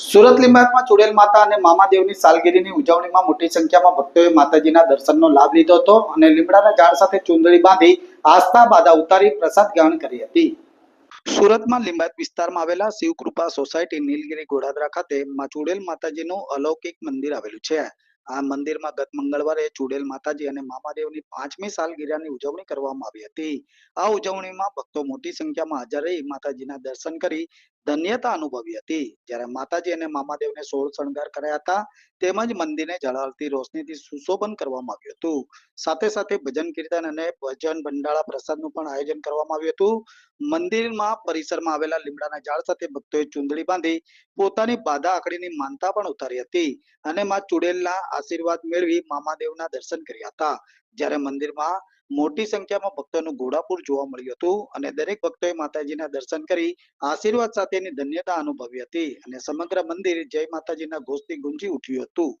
સુરત લિંબાયતમાં ચુડેલ માતા અને મામાદેવની સાલગીરીની ઉજવણીમાં મોટી સંખ્યામાં ભક્તોએ માતાજીના દર્શનનો લાભ લીધો હતો અને લીમડાના ઝાડ સાથે ચુંદડી બાંધી આસ્થા બાધા ઉતારી પ્રસાદ ગ્રહણ કરી હતી. સુરતમાં લિંબાયત વિસ્તારમાં આવેલા શિવકૃપા સોસાયટી નીલગીરી ઘોડાદરા ખાતે ચુડેલ માતાજીનું અલૌકિક મંદિર આવેલું છે. આ મંદિરમાં ગત મંગળવારે ચુડેલ માતાજી અને મામાદેવની પાંચમી સાલગીરાની ઉજવણી કરવામાં આવી હતી. આ ઉજવણીમાં ભક્તો મોટી સંખ્યામાં હાજર રહી માતાજીના દર્શન કરી ધન્યતા અનુભવી હતી. જ્યારે માતાજી અને મામાદેવને સોળ શણગાર કર્યા હતા, તેમજ મંદિરને ઝળહળતી રોશનીથી સુશોભન કરવામાં આવ્યું હતું. સાથે સાથે ભજન કીર્તન અને ભજન ભંડાળા પ્રસાદનું પણ આયોજન કરવામાં આવ્યું હતું. મંદિરમાં પરિસરમાં આવેલા લીમડાના ઝાડ સાથે ભક્તોએ ચુંદડી બાંધી પોતાની બાધા આકડીની માનતા પણ ઉતારી હતી અને માં ચુડેલના આશીર્વાદ મેળવી મામાદેવના દર્શન કર્યા હતા. જ્યારે મંદિરમાં મોટી સંખ્યામાં ભક્તોનું ઘોડાપુર જોવા મળ્યું હતું અને દરેક ભક્તોએ માતાજીના દર્શન કરી આશીર્વાદ સાથેની ધન્યતા અનુભવી હતી અને સમગ્ર મંદિર જય માતાજીના ઘોષથી ગુંજી ઉઠ્યું હતું.